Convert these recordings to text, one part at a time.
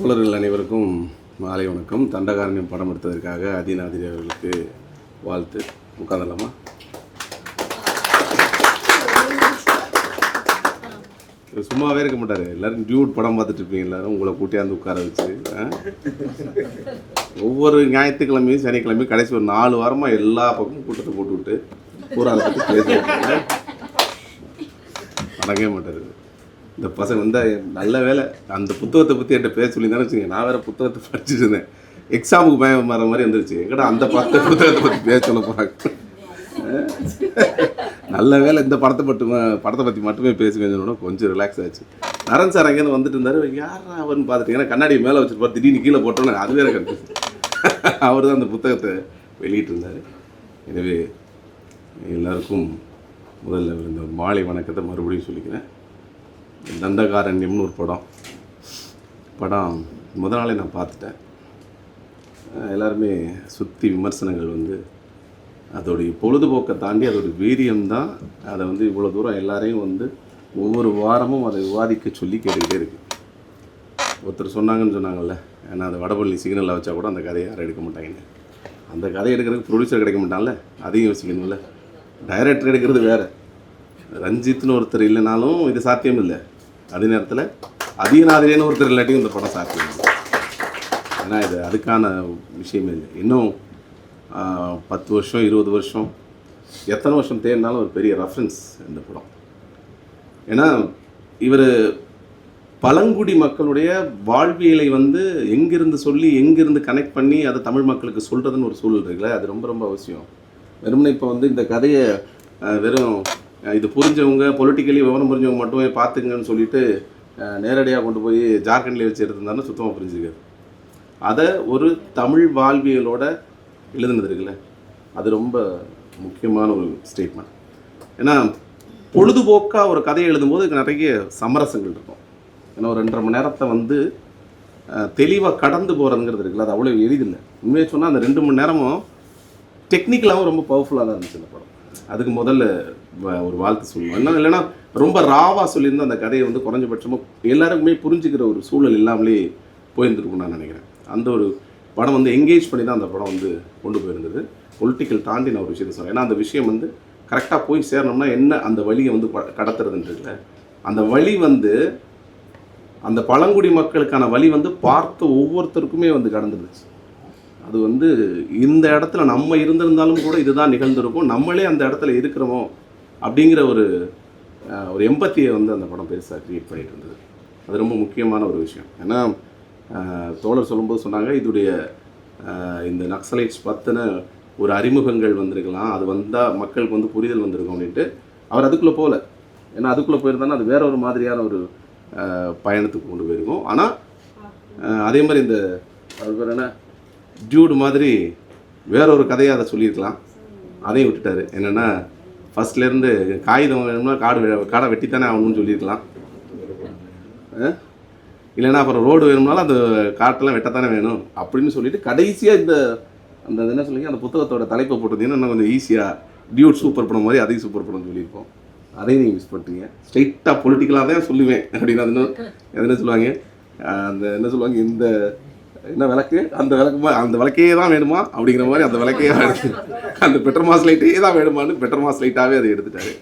தோழர்கள் அனைவருக்கும் மாலை வணக்கம். தண்டகாரணியம் படம் எடுத்ததற்காக அதிநாதிரி அவர்களுக்கு வாழ்த்து. உட்காந்துடலாமா சும்மாவே இருக்க மாட்டார். எல்லாரும் டியூட் படம் பார்த்துட்டு இருப்பீங்க எல்லாரும். உங்களை கூட்டியாந்து உட்கார வச்சு ஒவ்வொரு ஞாயிற்றுக்கிழமையும் சனிக்கிழமையும் கடைசி ஒரு நாலு வாரமாக எல்லா பக்கமும் கூட்டத்தை போட்டு விட்டு பூரா அதை பற்றி பேச அடங்கவே மாட்டார் இந்த பசங்க வந்து நல்ல வேலை. அந்த புத்தகத்தை பற்றி என்கிட்ட பேச சொல்லியிருந்தாலும் வச்சுங்க நான் வேற புத்தகத்தை படிச்சுட்டு இருந்தேன். எக்ஸாமுக்கு பயம் வர மாதிரி வந்துருச்சு. எங்கடா அந்த பத்து புத்தகத்தை பற்றி பேச சொல்ல போகிறாங்க நல்ல வேலை. இந்த படத்தை மட்டுமே படத்தை பற்றி மட்டுமே பேசுவேன்னு கொஞ்சம் ரிலாக்ஸ் ஆச்சு. நரன் சார் அங்கேருந்து வந்துட்டு இருந்தாரு. யார் அவர்னு பார்த்துட்டீங்கன்னா கண்ணாடி மேலே வச்சுருப்பார் திடீர்னு கீழே போட்டோன்னு அது வேற கண்டு அவர் தான் அந்த புத்தகத்தை வெளியிட்டிருந்தார் எனவே எல்லாருக்கும் முதல்ல இந்த மாலை வணக்கத்தை மறுபடியும் சொல்லிக்கிறேன். தண்டகாரண்யம்னு ஒரு படம். படம் முத நாளே நான் பார்த்துட்டேன். எல்லாருமே சுற்றி விமர்சனங்கள் வந்து அதோடைய பொழுதுபோக்கை தாண்டி அதோடைய வீரியம் தான். அதை வந்து இவ்வளோ தூரம் எல்லாரையும் வந்து ஒவ்வொரு வாரமும் அதை விவாதிக்க சொல்லி கேட்டுக்கிட்டே இருக்குது ஒருத்தர் சொன்னாங்கன்னு சொன்னாங்கல்ல ஏன்னா அந்த வடபள்ளி சிக்னலில் வச்சா கூட அந்த கதையை யாரும் எடுக்க மாட்டாங்க. அந்த கதையை எடுக்கிறதுக்கு ப்ரொடியூசர் கிடைக்க மாட்டான்ல? அதையும் யோசிக்கணும்ல. டைரக்டர் எடுக்கிறது வேறு. ரஞ்சித்னு ஒருத்தர் இல்லைனாலும் இது சாத்தியம் இல்லை அதே நேரத்தில் அதீனாதிரியன்னு ஒருத்தர் இல்லாட்டியும் இந்த படம் சாத்தியம் இல்லை ஏன்னா இது அதுக்கான விஷயமே இல்லை. இன்னும் பத்து வருஷம் இருபது வருஷம் எத்தனை வருஷம் தேடினாலும் ஒரு பெரிய ரெஃபரன்ஸ் இந்த படம். ஏன்னா இவர் பழங்குடி மக்களுடைய வாழ்வியலை வந்து எங்கிருந்து சொல்லி எங்கிருந்து கனெக்ட் பண்ணி அதை தமிழ் மக்களுக்கு சொல்கிறதுன்னு ஒரு சூழல் இருக்குல்ல? அது ரொம்ப ரொம்ப அவசியம். வெறுமனே இப்போ வந்து இந்த கதையை வெறும் இது புரிஞ்சவங்க பொலிட்டிக்கலி விவரம் புரிஞ்சவங்க மட்டுமே பார்த்துங்கன்னு சொல்லிட்டு நேரடியாக கொண்டு போய் ஜார்க்கண்ட்லேயே வச்சு எடுத்திருந்தாருன்னா சுத்தமாக புரிஞ்சுக்காது. அதை ஒரு தமிழ் வாழ்வியலோட எழுதுனது இருக்குல்ல அது ரொம்ப முக்கியமான ஒரு ஸ்டேட்மெண்ட் ஏன்னா பொழுதுபோக்காக ஒரு கதையை எழுதும்போது நிறைய சமரசங்கள் இருக்கும். ஏன்னா ஒரு ரெண்டரை மணி நேரத்தை வந்து தெளிவாக கடந்து போகிறதுங்கிறது இருக்குல்ல அது அவ்வளோ எளிதில்லை. உண்மையை சொன்னால் அந்த ரெண்டு மணி நேரமும் டெக்னிக்கலாகவும் ரொம்ப பவர்ஃபுல்லாக தான் இருந்துச்சு அதுக்கு முதல்ல வ- ஒரு வாழ்த்து சொல்லுவோம் என்ன இல்லைன்னா ரொம்ப ராவாக சொல்லியிருந்தா அந்த கதையை வந்து குறைஞ்சபட்சமாக எல்லாருக்குமே புரிஞ்சுக்கிற ஒரு சூழல் இல்லாமலே போயிருந்துருக்கும் நான் நினைக்கிறேன். அந்த ஒரு படம் வந்து எங்கேஜ் பண்ணி தான் அந்த படம் வந்து கொண்டு போயிருந்தது. பொலிட்டிக்கல் தாண்டி நான் ஒரு விஷயத்தை சொல்கிறேன் ஏன்னா அந்த விஷயம் வந்து கரெக்டாக போய் சேரணும்னா என்ன அந்த வழியை வந்து கடத்துறதுன்றதுல அந்த வழி வந்து அந்த பழங்குடி மக்களுக்கான வழி வந்து பார்த்த ஒவ்வொருத்தருக்குமே வந்து கடந்துருச்சு. அது வந்து இந்த இடத்துல நம்ம இருந்திருந்தாலும் கூட இதுதான் நிகழ்ந்திருக்கும். நம்மளே அந்த இடத்துல இருக்கிறோமோ அப்படிங்கிற ஒரு ஒரு எம்பத்தியை வந்து அந்த படம் பெருசாக க்ரியேட் பண்ணிட்டு இருந்தது. அது ரொம்ப முக்கியமான ஒரு விஷயம். ஏன்னா தோழர் சொல்லும்போது சொன்னாங்க இதுடைய இந்த நக்சலைட்ஸ் பற்றின ஒரு அறிமுகங்கள் வந்திருக்கலாம். அது வந்தால் மக்களுக்கு வந்து புரிதல் வந்திருக்கும் அப்படின்ட்டு அவர் அதுக்குள்ளே போகல. ஏன்னா அதுக்குள்ளே போயிருந்தாலும் அது வேற ஒரு மாதிரியான ஒரு பயணத்துக்கு கொண்டு போயிருக்கும். ஆனால் அதே மாதிரி இந்த அவர் என்ன? டியூடு மாதிரி வேற ஒரு கதையை அதை சொல்லியிருக்கலாம். அதையும் விட்டுட்டாரு. என்னென்னா ஃபர்ஸ்ட்லேருந்து காகிதம் வேணும்னா காடு வே- காடை வெட்டித்தானே ஆகணும்னு சொல்லியிருக்கலாம். இல்லைன்னா அப்புறம் ரோடு வேணும்னாலும் அந்த காட்டெல்லாம் வெட்டத்தானே வேணும் அப்படின்னு சொல்லிட்டு கடைசியாக இந்த அந்த என்ன சொல்லுங்க அந்த புத்தகத்தோட தலைப்பை போட்டதுன்னா இன்னும் கொஞ்சம் ஈஸியாக டியூட் சூப்பர் படம் மாதிரி அதையும் சூப்பர் படம் சொல்லியிருப்போம். அதையும் நீங்கள் மிஸ் பண்ணிட்டீங்க. ஸ்ட்ரைட்டாக பொலிட்டிக்கலாக தான் சொல்லுவேன். அப்படின்னு அது இன்னும் என்ன சொல்லுவாங்க? அந்த என்ன சொல்லுவாங்க? இந்த என்ன விளக்கு? அந்த விளக்கு அந்த விளக்கே தான் வேணுமா? அப்படிங்கிற மாதிரி அந்த விளக்கே எடுத்து அந்த பெட்ரோமாஸ் லைட்டே தான் வேணுமான்னு பெட்ரோமாஸ் லைட்டாகவே அதை எடுத்துட்டாரு.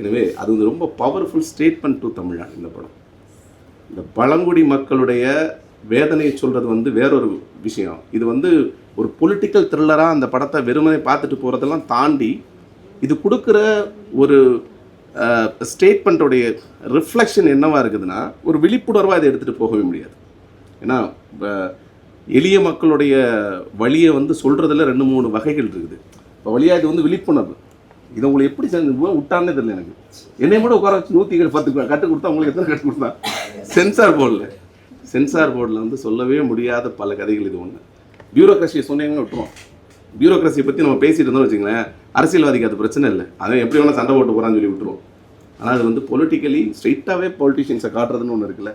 எனவே அது வந்து ரொம்ப பவர்ஃபுல் ஸ்டேட்மெண்ட் டு தமிழ்நாடு இந்த படம். இந்த பழங்குடி மக்களுடைய வேதனையை சொல்கிறது வந்து வேறொரு விஷயம். இது வந்து ஒரு பொலிட்டிக்கல் த்ரில்லராக அந்த படத்தை வெறுமனை பார்த்துட்டு போகிறதெல்லாம் தாண்டி இது கொடுக்குற ஒரு ஸ்டேட்மெண்ட்டோடைய ரிஃப்ளெக்ஷன் என்னவாக இருக்குதுன்னா ஒரு விழிப்புணர்வாக இதை எடுத்துகிட்டு போகவே முடியாது. ஏன்னா இப்போ எளிய மக்களுடைய வழியை வந்து சொல்கிறதுல ரெண்டு மூணு வகைகள் இருக்குது. இப்போ வழியாக இது வந்து விழிப்புணர்வு. இதை உங்களை எப்படி செஞ்சு விட்டானே தெரியல எனக்கு. என்னை கூட உட்கார வச்சு நூற்றி பத்து கட்டு கொடுத்தா உங்களுக்கு எத்தனை கட்டு கொடுத்தா? சென்சார் போர்டில் சென்சார் போர்டில் வந்து சொல்லவே முடியாத பல கதைகள் இது ஒன்று பியூரோக்ரஸியை சொன்னீங்கன்னா விட்டுருவோம். பியூரோக்ரஸியை பற்றி நம்ம பேசிகிட்டு இருந்தோம்னு வச்சுங்களேன் அரசியல்வாதிக்கு அது பிரச்சனை இல்லை. அதை எப்படி வேணால் சண்டை போட்டு போகிறான்னு சொல்லி விட்டுருவோம். ஆனால் அது வந்து பொலிட்டிக்கலி ஸ்ட்ரைட்டாகவே பொலிட்டிஷியன்ஸை காட்டுறதுன்னு ஒன்று இருக்குல்ல.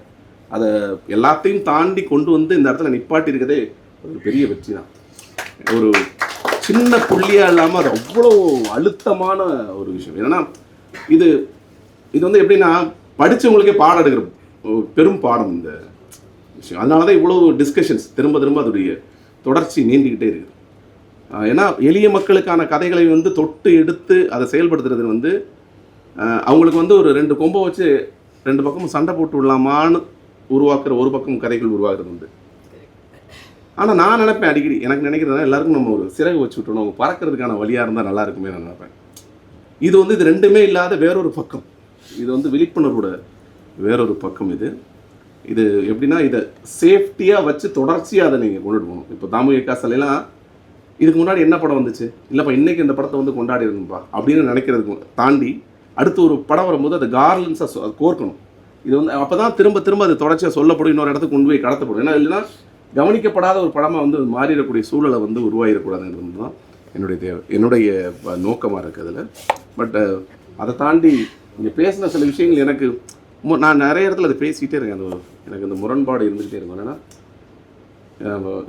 அதை எல்லாத்தையும் தாண்டி கொண்டு வந்து இந்த இடத்துல நிப்பாட்டி இருக்கதே ஒரு பெரிய வெற்றி தான். ஒரு சின்ன புள்ளியாக இல்லாமல் அது அவ்வளோ அழுத்தமான ஒரு விஷயம். ஏன்னா இது இது வந்து எப்படின்னா படித்தவங்களுக்கே பாடம் எடுக்கிற பெரும் பாடம் இந்த விஷயம். அதனால தான் இவ்வளோ டிஸ்கஷன்ஸ் திரும்ப திரும்ப அதோடைய தொடர்ச்சி நீண்டிக்கிட்டே இருக்குது. ஏன்னா எளிய மக்களுக்கான கதைகளை வந்து தொட்டு எடுத்து அதை செயல்படுத்துறது வந்து அவங்களுக்கு வந்து ஒரு ரெண்டு கொம்பை வச்சு ரெண்டு பக்கமும் சண்டை போட்டு விடலாமான்னு உருவாக்குற ஒரு பக்கம் கதைகள் உருவாகிறது உண்டு ஆனால் நான் நினைப்பேன் அடிக்கடி எனக்கு நினைக்கிறதுனா எல்லாருக்கும் நம்ம ஒரு சிறகு வச்சு விட்டணும் அவங்க பறக்கிறதுக்கான வழியாக இருந்தால் நல்லா இருக்குமே நான் நினைப்பேன். இது வந்து இது ரெண்டுமே இல்லாத வேறொரு பக்கம். இது வந்து விழிப்புணர்வோட வேறொரு பக்கம் இது. இது எப்படின்னா இதை சேஃப்டியாக வச்சு தொடர்ச்சியாக அதை நீங்கள் கொண்டுட்டு போகணும் இப்போ தாமுக காசலாம் இதுக்கு முன்னாடி என்ன படம் வந்துச்சு? இல்லைப்பா இன்றைக்கி இந்த படத்தை வந்து கொண்டாடி இருக்கணும்ப்பா அப்படின்னு நினைக்கிறதுக்கு தாண்டி அடுத்து ஒரு படம் வரும்போது அது கார்லன்ஸாக கோர்க்கணும். இது வந்து அப்போ தான் திரும்ப திரும்ப அது தொடர்ச்சியாக சொல்லப்படும். இன்னொரு இடத்துக்கு கொண்டு போய் கடத்தப்படும். ஏன்னா இல்லைன்னா கவனிக்கப்படாத ஒரு படமாக வந்து மாறிடக்கூடிய சூழலை வந்து உருவாகிடக்கூடாதுங்கிறது தான் என்னுடைய தேவை என்னுடைய நோக்கமாக இருக்குது அதில். பட்டு அதை தாண்டி இங்கே பேசின சில விஷயங்கள் எனக்கு மு- நான் நிறைய இடத்துல அதை பேசிக்கிட்டே இருக்கேன். அந்த எனக்கு அந்த முரண்பாடு இருந்துக்கிட்டே இருக்கும். ஏன்னா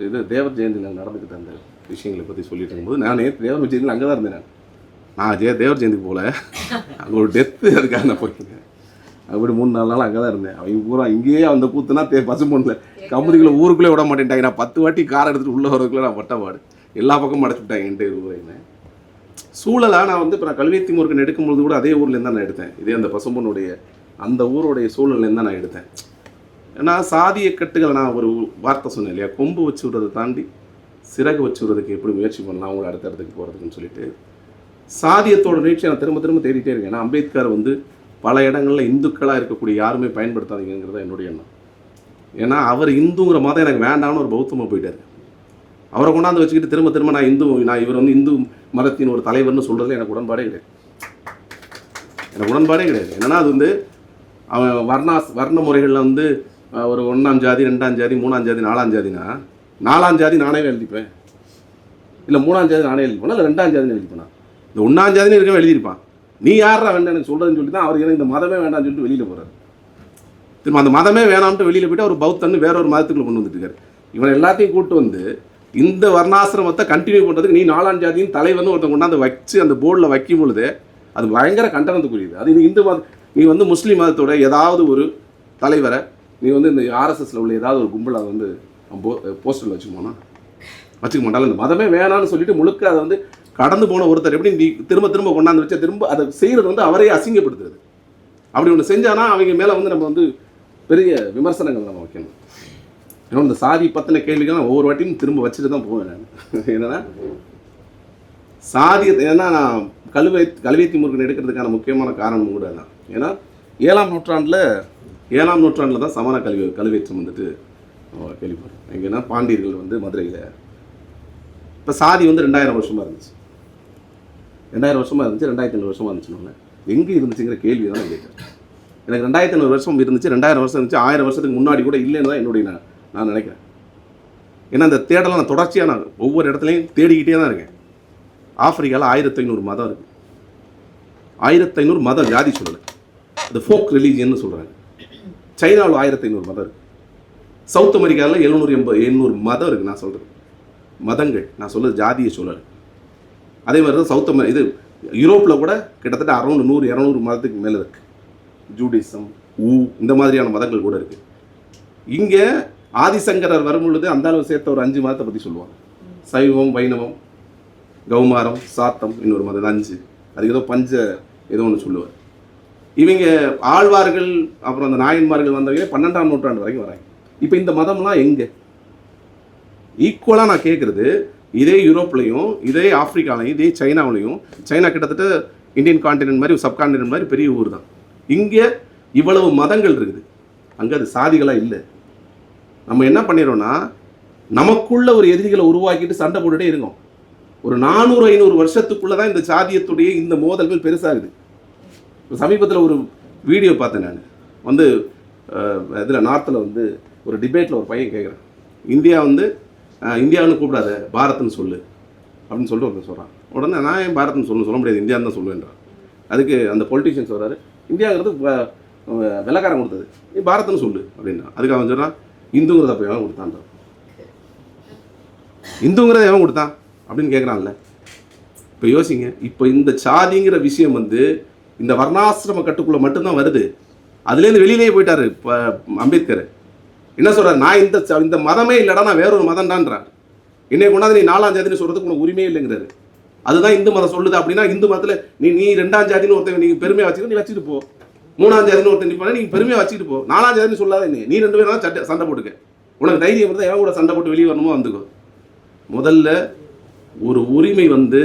இது தேவர் ஜெயந்தியில் நடந்துக்கிட்ட அந்த விஷயங்களை பற்றி சொல்லிட்டு இருக்கும்போது நான் நேற்று தேவர் ஜெயந்தியில் அங்கே தான் இருந்தேன் நான். ஜெய தேவர் ஜெயந்திக்கு போகல அங்கே ஒரு டெத்து அதுக்காக நான் போயிருக்கேன் அப்படி மூணு நாலு நாள் அங்கே தான் இருந்தேன் அவங்க பூரா இங்கேயே அந்த கூத்துனா தே பசும்பொண்ணில் கம்பெனிக்குள்ளே ஊருக்குள்ளே விட மாட்டேன்ட்டாங்க. நான் பத்து வாட்டி கார் எடுத்துகிட்டு உள்ளே வரதுக்குள்ளே நான் பட்ட பாடு. எல்லா பக்கமும் அடைச்சி விட்டாங்க என்கிட்ட ஊரையுமே சூழலாக நான் வந்து இப்போ நான் கல்வியத்தி முருகன் எடுக்கும்பொழுது கூட அதே ஊர்லேருந்து தான் நான் எடுத்தேன். இதே அந்த பசும்பொண்ணுடைய அந்த ஊருடைய சூழல்லேருந்து தான் நான் எடுத்தேன். ஏன்னா சாதிய கட்டுகளை நான் ஒரு வார்த்தை சொன்னேன் இல்லையா? கொம்பு வச்சு விடுறதை தாண்டி சிறகு வச்சு விடுறதுக்கு எப்படி முயற்சி பண்ணலாம்? அவங்கள அடுத்த இடத்துக்கு போகிறதுக்குன்னு சொல்லிட்டு சாதியத்தோட நிகழ்ச்சியை நான் திரும்ப திரும்ப தேடிட்டே இருக்கேன். ஏன்னா அம்பேத்கர் வந்து பல இடங்களில் இந்துக்களாக இருக்கக்கூடிய யாருமே பயன்படுத்தாதீங்கிறது என்னுடைய எண்ணம். ஏன்னா அவர் இந்துங்கிற மதம் எனக்கு வேண்டாம்னு ஒரு பௌத்தமாக போயிட்டார். அவரை கொண்டாந்து வச்சுக்கிட்டு திரும்ப திரும்ப நான் இந்து நான் இவர் வந்து இந்து மதத்தின் ஒரு தலைவர்னு சொல்கிறதுல எனக்கு உடன்பாடே கிடையாது. எனக்கு உடன்பாடே கிடையாது. என்னென்னா அது வந்து அவன் வர்ணாஸ் வர்ண முறைகளில் வந்து ஒரு ஒன்றாம் ஜாதி ரெண்டாம் ஜாதி மூணாம் ஜாதி நாலாம் ஜாதினா நாலாம் ஜாதி நானே எழுதிப்பேன். இல்லை மூணாம் ஜாதி நானே எழுதிப்பேன் இல்லை ரெண்டாம் ஜாதின்னு எழுதிப்பேனா? இந்த ஒன்றாம் ஜாதின்னு இருக்கவே எழுதியிருப்பான். நீ யாரா வேண்டாம் எனக்கு சொல்கிறதுன்னு சொல்லிட்டு தான் அவர் எனக்கு இந்த மதமே வேண்டாம்னு சொல்லிட்டு வெளியில் போகிறார் திரும்ப அந்த மதமே வேணாம்ட்டு வெளியில் போயிட்டு அவர் பௌத்தன்னு வேற ஒரு மதத்துக்குள்ள கொண்டு வந்துட்டு இருக்காரு. இவன் எல்லாத்தையும் கூப்பிட்டு வந்து இந்த வர்ணாசிரமத்தை கண்டினியூ பண்ணுறதுக்கு நீ நாலாம் ஜாதியின் தலைவர்னு ஒருத்தன் கொண்டாந்து வச்சு அந்த போர்டில் வைக்கும் பொழுது அது பயங்கர கண்டனத்துக்குரியது. அது நீ இந்து மத நீ வந்து முஸ்லீம் மதத்தோட ஏதாவது ஒரு தலைவரை நீ வந்து இந்த ஆர்எஸ்எஸில் உள்ள ஏதாவது ஒரு கும்பலை வந்து போஸ்டரில் வச்சுக்கோனா வச்சுக்க மாட்டாலும் இந்த மதமே வேணான்னு சொல்லிட்டு முழுக்க அதை வந்து கடந்து போன ஒருத்தர் எப்படி நீ திரும்ப திரும்ப கொண்டாந்து வச்சா திரும்ப அதை செய்கிறது வந்து அவரையே அசிங்கப்படுத்துறது. அப்படி ஒன்று செஞ்சானா அவங்க மேலே வந்து நம்ம வந்து பெரிய விமர்சனங்கள் நம்ம வைக்கணும். ஏன்னா இந்த சாதி பற்றின கேள்விகள் நான் ஒவ்வொரு வாட்டியும் திரும்ப வச்சுட்டு தான் போவேன் நான். என்னன்னா சாதி ஏன்னா நான் கழுவை கல்வியத்தி முருகன் எடுக்கிறதுக்கான முக்கியமான காரணம் கூட தான் ஏன்னா ஏழாம் நூற்றாண்டில் ஏழாம் நூற்றாண்டில் தான் சமண கல்வி கல்வியேற்றம் வந்துட்டு கேள்விப்படுறேன் கேள்விப்படுறோம் எங்கன்னா பாண்டியர்கள் வந்து மதுரையில் இப்போ சாதி வந்து ரெண்டாயிரம் வருஷமாக இருந்துச்சு. ரெண்டாயிரம் வருஷமாக இருந்துச்சு ரெண்டாயிரத்தி ஐநூறு வருஷமாக இருந்துச்சுன்னு எங்கே இருந்துச்சுங்கிற கேள்வி தான் நான் கேட்குறேன் எனக்கு ரெண்டாயிரத்தி ஐநூறு வருஷம் இருந்துச்சு ரெண்டாயிரம் வருஷம் இருந்துச்சு ஆயிரம் வருஷத்துக்கு முன்னாடி கூட இல்லைன்னு தான் என்னுடைய நான் நான் நினைக்கிறேன். ஏன்னா இந்த தேடலை நான் தொடர்ச்சியாக நான் ஒவ்வொரு இடத்துலையும் தேடிக்கிட்டே தான் இருக்கேன். ஆப்பிரிக்காவில் ஆயிரத்தி ஐநூறு மதம் இருக்குது ஆயிரத்தி ஐநூறு மதம் ஜாதி சொல்லலை. அது ஃபோக் ரிலீஜியன்னு சொல்கிறாங்க சைனாவில் ஆயிரத்தி ஐநூறு மதம் இருக்குது சவுத் அமெரிக்காவில் எழுநூறு எண்பது எண்ணூறு மதம் இருக்குது நான் சொல்கிறது மதங்கள் நான் சொல்கிறது ஜாதியை சொல்லலை. அதே மாதிரி தான் சவுத் அமெரி இது யூரோப்பில் கூட கிட்டத்தட்ட அரௌண்ட் நூறு இரநூறு மதத்துக்கு மேலே இருக்குது ஜூடிசம் ஊ இந்த மாதிரியான மதங்கள் கூட இருக்குது இங்கே ஆதிசங்கரர் வரும் பொழுது அந்த அளவு சேர்த்த ஒரு அஞ்சு மதத்தை பற்றி சொல்லுவாங்க. சைவம் வைணவம் கௌமாரம் சாத்தம் இன்னொரு மதம் அஞ்சு. அதுக்கு ஏதோ பஞ்ச ஏதோ ஒன்று சொல்லுவார். இவங்க ஆழ்வார்கள் அப்புறம் அந்த நாயன்மார்கள் வந்தவங்க பன்னெண்டாம் நூற்றாண்டு வரைக்கும் வராங்க. இப்போ இந்த மதம்லாம் எங்கே? ஈக்குவலாக நான் கேட்குறது இதே யூரோப்லையும் இதே ஆஃப்ரிக்காலையும் இதே சைனாவிலையும் சைனா கிட்டத்தட்ட இந்தியன் காண்டினென்ட் மாதிரி சப்காண்டினென்ட் மாதிரி பெரிய ஊர் தான் இங்கே இவ்வளவு மதங்கள் இருக்குது. அங்கே அது சாதிகளாக இல்லை. நம்ம என்ன பண்ணிடுறோம்னா நமக்குள்ள ஒரு எதிரிகளை உருவாக்கிட்டு சண்டை போட்டுகிட்டே இருக்கோம். ஒரு நானூறு ஐநூறு வருஷத்துக்குள்ளே தான் இந்த சாதியத்துடைய இந்த மோதல்கள் பெருசாகுது. சமீபத்தில் ஒரு வீடியோ பார்த்தேன் நான். வந்து இதில் நார்த்தில் வந்து ஒரு டிபேட்டில் ஒரு பையன் கேட்குறான் இந்தியா வந்து இந்தியாவுன்னு கூப்பிடாத பாரத்னு சொல்லு. அப்படின்னு சொல்லிட்டு ஒருத்தர் சொல்கிறான் உடனே நான் ஏன் பாரத்னு சொல்லணும்? சொல்ல முடியாது இந்தியான்னு தான் சொல்லுவேன்றான் அதுக்கு அந்த பொலிட்டிஷியன் சொல்கிறாரு இந்தியாங்கிறது வ- வெள்ளக்காரன் கொடுத்தது. நீ பாரத்னு சொல்லு அப்படின்னா. அதுக்கு அவன் சொல்கிறான் இந்துங்கிறத அப்போ எவன் கொடுத்தான்றான் இந்துங்கிறத எவன் கொடுத்தான்? அப்படின்னு கேட்குறான்ல இப்போ யோசிங்க இப்போ இந்த சாதிங்கிற விஷயம் வந்து இந்த வர்ணாசிரம கட்டுக்குள்ளே மட்டும்தான் வருது. அதுலேருந்து வெளியிலேயே போயிட்டாரு இப்போ அம்பேத்கர். என்ன சொல்றாரு? நான் இந்த இந்த மதமே இல்லைடா நான் வேறொரு மதம்டான்றார். என்னை கொண்டாந்து நீ நாலாம் ஜாதின்னு சொல்கிறதுக்கு உனக்கு உரிமையே இல்லைங்கிறாரு. அதுதான் இந்து மதம் சொல்லுது அப்படின்னா இந்து மதத்தில் நீ நீ ரெண்டாம் ஜாதின்னு ஒருத்தன் நீங்கள் பெருமையாக வச்சுக்க நீ வச்சுட்டு போ. மூணாம் ஜாதின்னு ஒருத்தன் நிப்பான நீ பெருமையா வச்சுட்டு போ. நாலாம் ஜாதின்னு சொல்லாத நீ. நீ ரெண்டு பேரும் சட்டை சண்டை போட்டுக்க. உனக்கு தைரியம் இருந்தால் எவன் கூட சண்டை போட்டு வெளியே வரணுமோ வந்துக்கோ. முதல்ல ஒரு உரிமை வந்து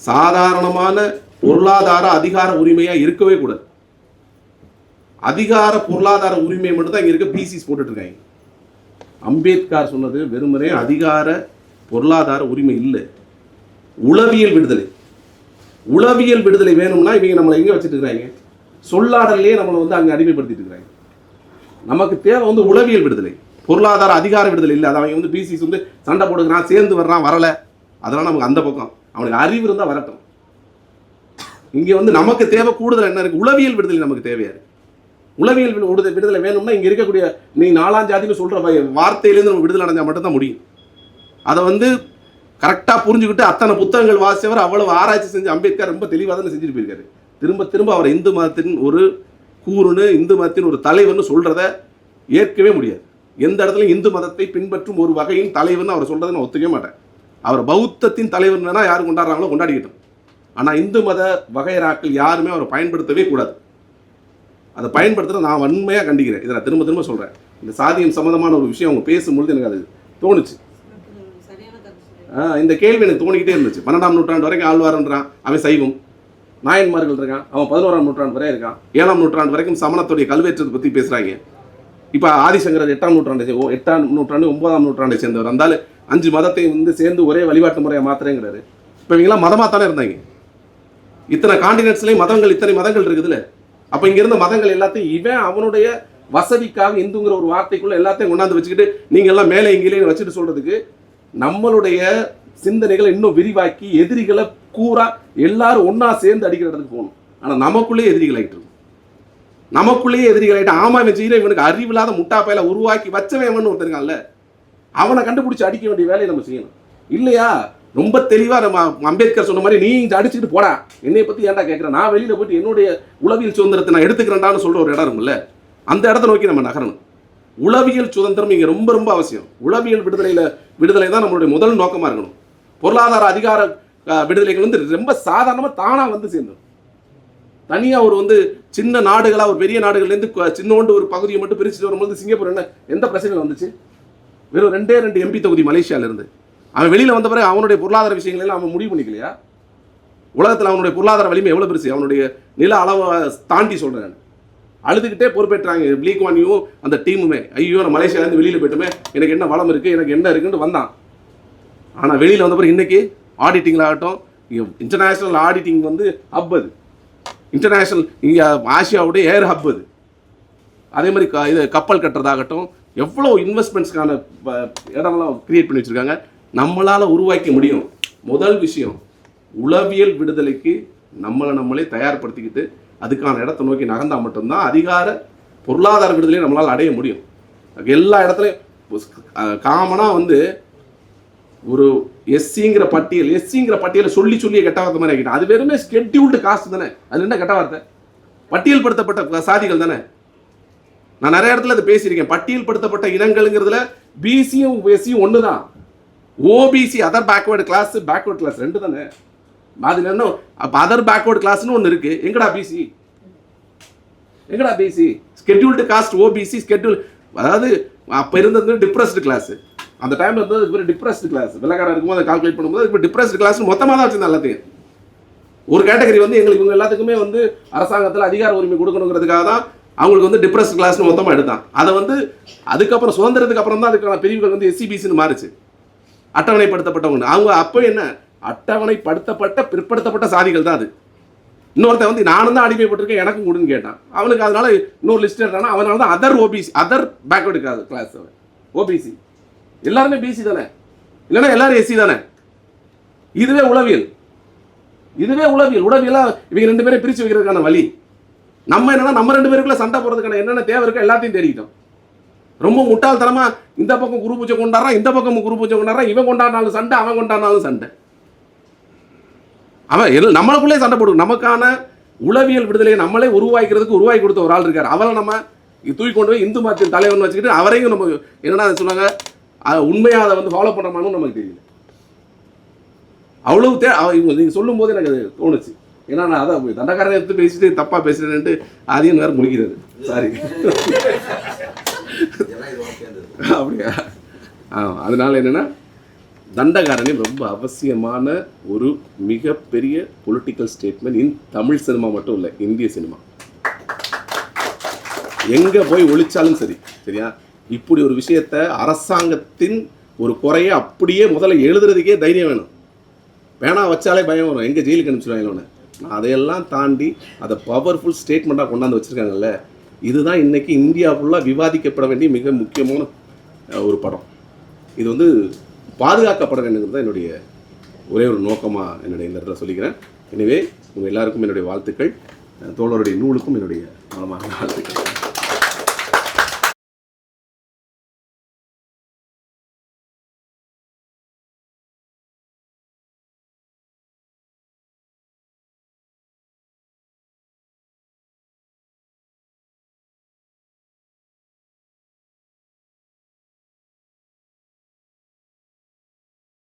சாதாரணமான பொருளாதார அதிகார உரிமையாக இருக்கவே கூடாது. அதிகார பொருளாதார உரிமை மட்டும் தான் இங்கே இருக்க பிசிஸ் போட்டுட்ருக்காங்க. அம்பேத்கர் சொன்னது வெறுமனே அதிகார பொருளாதார உரிமை இல்லை. உளவியல் விடுதலை. உளவியல் விடுதலை வேணும்னா இவங்க நம்மளை எங்கே வச்சுட்டு இருக்காங்க சொல்லாடல்லே நம்மளை வந்து அங்கே அடிமைப்படுத்திட்டு இருக்கிறாங்க நமக்கு தேவை வந்து உளவியல் விடுதலை. பொருளாதார அதிகார விடுதலை இல்லை. அது அவங்க வந்து பிசிஸ் வந்து சண்டை போடுகிறான் சேர்ந்து வர்றான் வரல. அதெல்லாம் நமக்கு அந்த பக்கம். அவனுக்கு அறிவு இருந்தால் வரட்டும். இங்கே வந்து நமக்கு தேவை கூடுதல் என்ன இருக்குது உளவியல் விடுதலை நமக்கு தேவையா இருக்குது உளவியல் விடு- விடுதலை விடுதலை வேணும்னா இங்கே இருக்கக்கூடிய நீ நாலாம் ஜாதின்னு சொல்கிற வார்த்தையிலேருந்து நம்ம விடுதலை அடைஞ்சால் மட்டும்தான் முடியும். அதை வந்து கரெக்டாக புரிஞ்சுக்கிட்டு அத்தனை புத்தகங்கள் வாசித்தவர் அவ்வளவு ஆராய்ச்சி செஞ்சு அம்பேத்கர் ரொம்ப தெளிவாக தானே செஞ்சுட்டு போயிருக்காரு. திரும்ப திரும்ப அவர் இந்து மதத்தின் ஒரு கூறுன்னு இந்து மதத்தின் ஒரு தலைவர்னு சொல்கிறத ஏற்கவே முடியாது. எந்த இடத்துலையும் இந்து மதத்தை பின்பற்றும் ஒரு வகையின் தலைவர்னு அவர் சொல்கிறத நான் ஒத்துக்கவே மாட்டேன். அவர் பௌத்தத்தின் தலைவர் வேணா யார் கொண்டாடுறாங்களோ கொண்டாடிக்கிட்டோம். ஆனால் இந்து மத வகைராக்கள் யாருமே அவரை பயன்படுத்தவே கூடாது. அதை பயன்படுத்துகிறத நான் வன்மையாக கண்டிக்கிறேன். இதை நான் திரும்ப திரும்ப சொல்கிறேன் இந்த சாதியம் சம்மந்தமான ஒரு விஷயம் அவங்க பேசும்பொழுது எனக்கு அது தோணுச்சு. ஆ, இந்த கேள்வி எனக்கு தோணிக்கிட்டே இருந்துச்சு. பன்னெண்டாம் நூற்றாண்டு வரைக்கும் ஆழ்வார்ன்றான். அவன் சைவம். நாயன்மார்கள் இருக்கான். அவன் பதினோராம் நூற்றாண்டு வரை இருக்கான். ஏழாம் நூற்றாண்டு வரைக்கும் சமணத்துடைய கல்வெற்றத்தை பற்றி பேசுகிறாங்க இப்போ ஆதிசங்கரர் எட்டாம் நூற்றாண்டை ஓ, எட்டாம் நூற்றாண்டு ஒன்பதாம் நூற்றாண்டை சேர்ந்தவர். இருந்தாலும் அஞ்சு மதத்தை வந்து சேர்ந்து ஒரே வழிபாட்டு முறையை மாத்திரங்கிறாரு இப்போ இவங்கெல்லாம் மதமாக தானே இருந்தாங்க. இத்தனை காண்டினென்ட்ஸ்லேயும் மதங்கள் இத்தனை மதங்கள் இருக்குதுல்ல. அப்போ இங்கிருந்த மதங்கள் எல்லாத்தையும் இவன் அவனுடைய வசதிக்காக இந்துங்கிற ஒரு வார்த்தைக்குள்ள எல்லாத்தையும் கொண்டாந்து வச்சுக்கிட்டு நீங்க எல்லாம் மேலே இங்கேயே வச்சுட்டு சொல்றதுக்கு நம்மளுடைய சிந்தனைகளை இன்னும் விரிவாக்கி எதிரிகளை கூறா எல்லாரும் ஒன்றா சேர்ந்து அடிக்கிற இடத்துக்கு போகணும். ஆனா நமக்குள்ளேயே எதிரிகள் ஆயிட்டு இருக்கும். நமக்குள்ளேயே எதிரிகள் ஆயிட்டு ஆமா இவன் செய்யற இவனுக்கு அறிவில்லாத முட்டாப்பையில உருவாக்கி வச்சவன் ஒருத்தருக்கான்ல அவனை கண்டுபிடிச்சு அடிக்க வேண்டிய வேலையை நம்ம செய்யணும். இல்லையா? ரொம்ப தெளிவாக நம்ம அம்பேத்கர் சொன்ன மாதிரி நீ இங்க அடிச்சுட்டு போடா. என்னை பற்றி ஏன்டா கேட்குறேன் நான் வெளியில் போயிட்டு என்னுடைய உளவியல் சுதந்திரத்தை நான் எடுத்துக்கிறேன்டான்னு சொல்கிற ஒரு இடம் இருக்கும்ல அந்த இடத்த நோக்கி நம்ம நகரணும். உளவியல் சுதந்திரம் இங்கே ரொம்ப ரொம்ப அவசியம். உளவியல் விடுதலையில் விடுதலை தான் நம்மளுடைய முதல் நோக்கமாக இருக்கணும். பொருளாதார அதிகார விடுதலைகள் வந்து ரொம்ப சாதாரணமாக தானாக வந்து சேர்ந்துடும் தனியாக ஒரு வந்து சின்ன நாடுகளாக ஒரு பெரிய நாடுகள்லேருந்து சின்னோண்டு ஒரு பகுதியை மட்டும் பிரிச்சுட்டு வரும்போது சிங்கப்பூர் என்ன எந்த பிரச்சனையும் வந்துச்சு? வெறும் ரெண்டே ரெண்டு எம்பி தொகுதி மலேசியாவிலேருந்து அவன் வெளியில் வந்த பிறகு அவனுடைய பொருளாதார விஷயங்கள் எல்லாம் அவன் முடிவு பண்ணிக்கலையா? உலகத்தில் அவனுடைய பொருளாதார வலிமை எவ்வளோ பெருசு? அவனுடைய நில அளவை தாண்டி சொல்கிறேன் நான். அழுதுகிட்டே பொறுப்பேற்றாங்க. பிளீக் வாணியும் அந்த டீமுமே. ஐயோ நான் மலேசியாலேருந்து வெளியில் போயிட்டுமே. எனக்கு என்ன வளம் இருக்குது எனக்கு என்ன இருக்குன்னு வந்தான். ஆனால் வெளியில் வந்த பிறகு இன்னைக்கு ஆடிட்டிங்கில் ஆகட்டும் இன்டர்நேஷ்னல் ஆடிட்டிங் வந்து ஹப் அது. இன்டர்நேஷ்னல் இங்கே ஆசியாவுடைய ஏர் ஹப் அது. அதே மாதிரி க- இது கப்பல் கட்டுறதாகட்டும் எவ்வளோ இன்வெஸ்ட்மெண்ட்ஸ்க்கான ப- க்ரியேட் பண்ணி வச்சுருக்காங்க. நம்மளால் உருவாக்க முடியும். முதல் விஷயம் உளவியல் விடுதலைக்கு நம்மளை நம்மளே தயார்படுத்திக்கிட்டு அதுக்கான இடத்தை நோக்கி நகர்ந்தால் மட்டும்தான் அதிகார பொருளாதார விடுதலையை நம்மளால் அடைய முடியும். எல்லா இடத்துலையும் காமனாக வந்து ஒரு எஸ்சிங்கிற பட்டியல் எஸ்சிங்கிற பட்டியலை சொல்லி சொல்லி கெட்ட வார்த்தை மாதிரி ஆகிட்டேன் அது வெறுமே ஸ்கெட்யூல்டு காஸ்ட் தானே. அது என்ன கெட்ட வார்த்தை? பட்டியல்படுத்தப்பட்ட சாதிகள் தானே. நான் நிறைய இடத்துல அதை பேசியிருக்கேன். பட்டியல்படுத்தப்பட்ட இனங்கள்ங்கிறதுல பிசியும் எஸ்சியும் ஒன்று தான் OBC other backward class backward class ரெண்டு தானே? அதில் என்ன அப்போ அதர் பேக்வேர்டு கிளாஸ்னு ஒன்று இருக்குது எங்கடா பிசி எங்கடா PC scheduled caste OBC schedule அதாவது அப்போ இருந்தது டிப்ரெஸ்டு கிளாஸ் அந்த டைமில் இருந்தது இப்போ டிப்ரெஸ்டு கிளாஸ் வெள்ளக்காரன் இருக்கும்போது கால்குலேட் பண்ணும்போது இப்போ டிப்ரெஸ்டு கிளாஸ் மொத்தமாக தான் வச்சிருந்தேன் எல்லாத்தையும். ஒரு கேட்டகரி வந்து எங்களுக்கு இவங்க எல்லாத்துக்குமே வந்து அரசாங்கத்தில் அதிகார உரிமை கொடுக்கணுங்கிறதுக்காக தான் அவங்களுக்கு வந்து டிப்ரெஸ்ட் கிளாஸ்னு மொத்தமாக எடுத்தான். அதை வந்து அதுக்கப்புறம் சுதந்திரத்துக்கு அப்புறம் தான் அதுக்கான பிரிவுகள் வந்து எஸ்சிபிசின்னு மாறுச்சு. அட்டவணைப்படுத்தப்பட்டவங்க. அவங்க அப்போ என்ன? அட்டவணைப்படுத்தப்பட்ட பிற்படுத்தப்பட்ட சாதிகள் தான் அது. இன்னொருத்தன் வந்து நானும் தான் அடிமைப்பட்டிருக்கேன் எனக்கும் கொடுன்னு கேட்டான். அவனுக்கு அதனால இன்னொரு லிஸ்ட் எடுத்தானா? அவனால தான் other OBC other backward class அவன். ஓபிசி எல்லாருமே பிசி தானே? இல்லைன்னா எல்லாரும் எஸ்சி தானே? இதுவே உளவியல். இதுவே உளவியல். உளவியலாக இவங்க ரெண்டு பேரும் பிரித்து வைக்கிறதுக்கான வழி. நம்ம என்னன்னா நம்ம ரெண்டு பேருக்குள்ள சண்டை போகிறதுக்கான என்னென்ன தேவை இருக்கோ எல்லாத்தையும் தேடிக்கிட்டோம். ரொம்ப முட்டாள்தனமா இந்த பக்கம் குரு பூஜை கொண்டாடுறான் இந்த பக்கம் குரு பூஜை கொண்டாடுறான் இவன் கொண்டாடினாலும் சண்டை அவன் கொண்டாடினாலும் சண்டை. அவன் எல் நம்மளுக்குள்ளே சண்டை போடும் நமக்கான உளவியல் விடுதலையை நம்மளே உருவாக்கிறதுக்கு உருவாக்கி கொடுத்த ஒரு ஆள் இருக்கார். அவளை நம்ம தூக்கி கொண்டு போய் இந்து மதத்தின் தலைவன் வச்சுக்கிட்டு அவரையும் நம்ம என்னடா சொன்னாங்க உண்மையாக அதை வந்து ஃபாலோ பண்ணுறமானும் நமக்கு தெரியல. அவ்வளவு தே அவ- இவங்க நீங்கள் சொல்லும் போது எனக்கு அது தோணுச்சு. ஏன்னா நான் அதான் தண்டக்காரனை எடுத்து பேசிட்டு தப்பாக பேசுகிறேன்ட்டு அதையும் வேறு முடிக்கிறது சாரி அப்படியா? ஆ அதனால என்னன்னா தண்டகாரனே ரொம்ப அவசியமான ஒரு மிகப்பெரிய political statement in Tamil cinema மட்டும் இல்லை இந்திய சினிமா. எங்கே போய் ஒழிச்சாலும் சரி சரியா? இப்படி ஒரு விஷயத்த அரசாங்கத்தின் ஒரு குறையை அப்படியே முதல்ல எழுதுறதுக்கே தைரியம் வேணும். வேணா வச்சாலே பயம் வரும். எங்கே ஜெயிலுக்கு அனுப்பிச்சிடுவாங்களோன்னு நான் அதையெல்லாம் தாண்டி அதை பவர்ஃபுல் ஸ்டேட்மெண்ட்டாக கொண்டாந்து வச்சுருக்காங்கல்ல இதுதான் இன்னைக்கு இந்தியா ஃபுல்லாக விவாதிக்கப்பட வேண்டிய மிக முக்கியமான ஒரு படம். இது வந்து பாதுகாக்கப்பட வேண்டுங்கிறது தான் என்னுடைய ஒரே ஒரு நோக்கமாக என்னுடைய இந்த இடத்துல சொல்லிக்கிறேன். எனவே உங்கள் எல்லாருக்கும் என்னுடைய வாழ்த்துக்கள். தோழருடைய நூலுக்கும் என்னுடைய மனமான வாழ்த்துக்கள்.